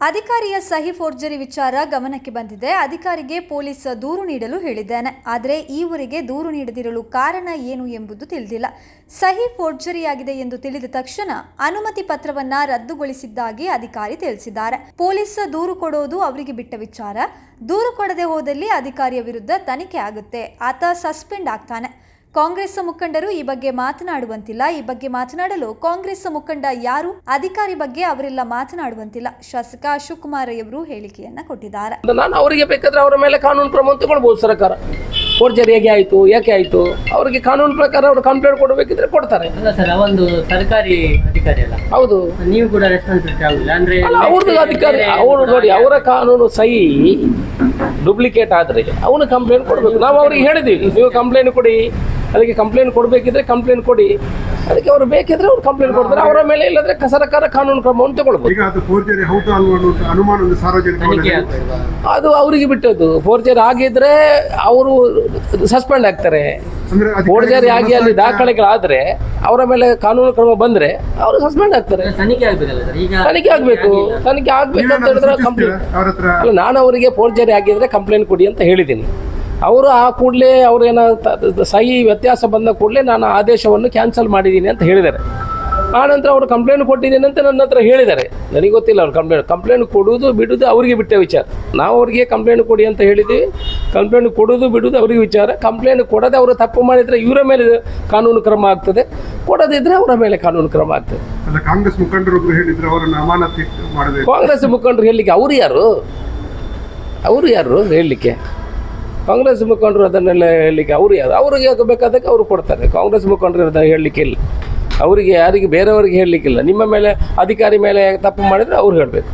ಅಧಿಕಾರಿಯ ಸಹಿ ಫೋರ್ಜರಿ ವಿಚಾರ ಗಮನಕ್ಕೆ ಬಂದಿದೆ. ಅಧಿಕಾರಿಗೆ ಪೊಲೀಸ್ ದೂರು ನೀಡಲು ಹೇಳಿದ್ದಾನೆ. ಆದರೆ ಈವರೆಗೆ ದೂರು ನೀಡದಿರಲು ಕಾರಣ ಏನು ಎಂಬುದು ತಿಳಿದಿಲ್ಲ. ಸಹಿ ಫೋರ್ಜರಿಯಾಗಿದೆ ಎಂದು ತಿಳಿದ ತಕ್ಷಣ ಅನುಮತಿ ಪತ್ರವನ್ನ ರದ್ದುಗೊಳಿಸಿದ್ದಾಗಿ ಅಧಿಕಾರಿ ತಿಳಿಸಿದ್ದಾರೆ. ಪೊಲೀಸ್ ದೂರು ಕೊಡೋದು ಅವರಿಗೆ ಬಿಟ್ಟ ವಿಚಾರ. ದೂರು ಕೊಡದೆ ಹೋದಲ್ಲಿ ಅಧಿಕಾರಿಯ ವಿರುದ್ಧ ತನಿಖೆ ಆಗುತ್ತೆ. ಆತ ಸಸ್ಪೆಂಡ್ ಆಗ್ತಾನೆ. ಕಾಂಗ್ರೆಸ್ ಮುಖಂಡರು ಈ ಬಗ್ಗೆ ಮಾತನಾಡುವಂತಿಲ್ಲ. ಈ ಬಗ್ಗೆ ಮಾತನಾಡಲು ಕಾಂಗ್ರೆಸ್ ಮುಖಂಡ ಯಾರು? ಅಧಿಕಾರಿ ಬಗ್ಗೆ ಅವರೆಲ್ಲ ಮಾತನಾಡುವಂತಿಲ್ಲ. ಶಾಸಕ ಅಶೋಕ್ ಕುಮಾರ್ ಅವರು ಹೇಳಿಕೆಯನ್ನ ಕೊಟ್ಟಿದ್ದಾರೆ. ನಾನು ಅವರಿಗೆ ಬೇಕಾದ್ರೆ ಅವರ ಮೇಲೆ ಕಾನೂನು ಕ್ರಮ ತಗೊಳ್ಬಹುದು ಸರ್ಕಾರ. ಫೋರ್ಜರಿ ಹೇಗೆ ಆಯಿತು ಯಾಕೆ ಆಯಿತು? ಅವರಿಗೆ ಕಾನೂನು ಪ್ರಕಾರ ಅವರು ಕಂಪ್ಲೇಂಟ್ ಕೊಡಬೇಕಿದ್ರೆ ಕೊಡ್ತಾರೆ. ಅಲ್ಲ ಸರ್ ಒಂದು ಸರ್ಕಾರಿ ಅಧಿಕಾರಿ ಅಲ್ಲ? ಹೌದು. ನೀವು ಕೂಡ ರೆಸ್ಪಾನ್ಸಿಬಿಲಿಟಿ ಆಗುದಿಲ್ಲ. ಅಂದ್ರೆ ಅವ್ರದ್ದು ಅಧಿಕಾರಿ ಅವರು ನೋಡಿ ಅವರ ಕಾನೂನು ಸಹಿ ಡೂಪ್ಲಿಕೇಟ್ ಆದರೆ ಅವನು ಕಂಪ್ಲೇಂಟ್ ಕೊಡಬೇಕು. ನಾವು ಅವ್ರಿಗೆ ಹೇಳಿದ್ದೀವಿ ನೀವು ಕಂಪ್ಲೇಂಟ್ ಕೊಡಿ. ಅದಕ್ಕೆ ಕಂಪ್ಲೇಂಟ್ ಕೊಡಬೇಕಿದ್ರೆ ಕಂಪ್ಲೇಂಟ್ ಕೊಡಿ. ಅದಕ್ಕೆ ಅವರು ಬೇಕಿದ್ರೆ ಅವ್ರು ಕಂಪ್ಲೇಂಟ್ ಕೊಡ್ತಾರೆ. ಅವರ ಮೇಲೆ ಇಲ್ಲದ್ರೆ ಕಸರಕಾರ ಸರ್ಕಾರ ಕಾನೂನು ಕ್ರಮವನ್ನು ತಗೊಳ್ಬೋದು. ಈಗ ಅದು ಫೋರ್ಜರಿ ಹೌದು ಅಲ್ವಾ ಅನುಮಾನ ಒಂದು ಸಾರ್ವಜನಿಕ ತನಿಖೆ ಅದು ಅವರಿಗೆ ಬಿಟ್ಟದ್ದು. ಫೋರ್ಜರಿ ಆಗಿದ್ರೆ ಅವರು ಸಸ್ಪೆಂಡ್ ಆಗ್ತಾರೆ. ಫೋರ್ಜರಿ ಆಗಿ ಅಲ್ಲಿ ದಾಖಲೆಗಳಾದ್ರೆ ಅವರ ಮೇಲೆ ಕಾನೂನು ಕ್ರಮ ಬಂದ್ರೆ ಅವರು ಸಸ್ಪೆಂಡ್ ಆಗ್ತಾರೆ. ತನಿಖೆ ಆಗ್ಬೇಕಲ್ಲ ಸರ್? ಈಗ ತನಿಖೆ ಆಗ್ಬೇಕು. ತನಿಖೆ ಆಗ್ಬೇಕು ಅಂತ ಹೇಳಿದ್ರೆ ಕಂಪ್ಲೇಂಟ್ ಅಲ್ಲ ನಾನು ಅವರಿಗೆ ಫೋರ್ಜರಿ ಆಗಿದ್ರೆ ಕಂಪ್ಲೇಂಟ್ ಕೊಡಿ ಅಂತ ಹೇಳಿದ್ದೀನಿ. ಅವರು ಆ ಕೂಡಲೇ ಅವ್ರೇನ ಸಹಿ ವ್ಯತ್ಯಾಸ ಬಂದ ಕೂಡಲೇ ನಾನು ಆದೇಶವನ್ನು ಕ್ಯಾನ್ಸಲ್ ಮಾಡಿದ್ದೀನಿ ಅಂತ ಹೇಳಿದ್ದಾರೆ. ಆನಂತರ ಅವರು ಕಂಪ್ಲೇಂಟ್ ಕೊಟ್ಟಿದ್ದೀನಿ ಅಂತ ನನ್ನ ಹತ್ರ ಹೇಳಿದ್ದಾರೆ. ನನಗೆ ಗೊತ್ತಿಲ್ಲ ಅವ್ರು ಕಂಪ್ಲೇಂಟ್ ಕಂಪ್ಲೇಂಟ್ ಕೊಡುವುದು ಬಿಡುವುದು ಅವರಿಗೆ ಬಿಟ್ಟ ವಿಚಾರ. ನಾವು ಅವರಿಗೆ ಕಂಪ್ಲೇಂಟ್ ಕೊಡಿ ಅಂತ ಹೇಳಿದ್ದೀವಿ. ಕಂಪ್ಲೇಂಟ್ ಕೊಡೋದು ಬಿಡುವುದು ಅವರಿಗೆ ವಿಚಾರ. ಕಂಪ್ಲೇಂಟ್ ಕೊಡದೆ ಅವರು ತಪ್ಪು ಮಾಡಿದರೆ ಇವರ ಮೇಲೆ ಕಾನೂನು ಕ್ರಮ ಆಗ್ತದೆ. ಕೊಡದಿದ್ದರೆ ಅವರ ಮೇಲೆ ಕಾನೂನು ಕ್ರಮ ಆಗ್ತದೆ. ಕಾಂಗ್ರೆಸ್ ಮುಖಂಡರು ಹೇಳಿದ್ರು ಅವರನ್ನು ಅಮಾನತಿ ಮಾಡಬೇಕು. ಕಾಂಗ್ರೆಸ್ ಮುಖಂಡರು ಹೇಳಲಿಕ್ಕೆ ಅವರು ಯಾರು? ಅವರು ಯಾರು ಹೇಳಲಿಕ್ಕೆ? ಕಾಂಗ್ರೆಸ್ ಮುಖಂಡರು ಅದನ್ನೆಲ್ಲ ಹೇಳಲಿಕ್ಕೆ ಅವರು ಅವ್ರಿಗೆ ಅವ್ರಿಗೆ ಬೇಕಾದಕ್ಕೆ ಅವರು ಕೊಡ್ತಾರೆ. ಕಾಂಗ್ರೆಸ್ ಮುಖಂಡರು ಅದನ್ನು ಹೇಳಲಿಕ್ಕೆ ಇಲ್ಲ. ಅವರಿಗೆ ಯಾರಿಗೆ, ಬೇರೆಯವರಿಗೆ ಹೇಳಲಿಕ್ಕಿಲ್ಲ ನಿಮ್ಮ ಮೇಲೆ, ಅಧಿಕಾರಿ ಮೇಲೆ ತಪ್ಪು ಮಾಡಿದರೆ ಅವ್ರು ಹೇಳಬೇಕು.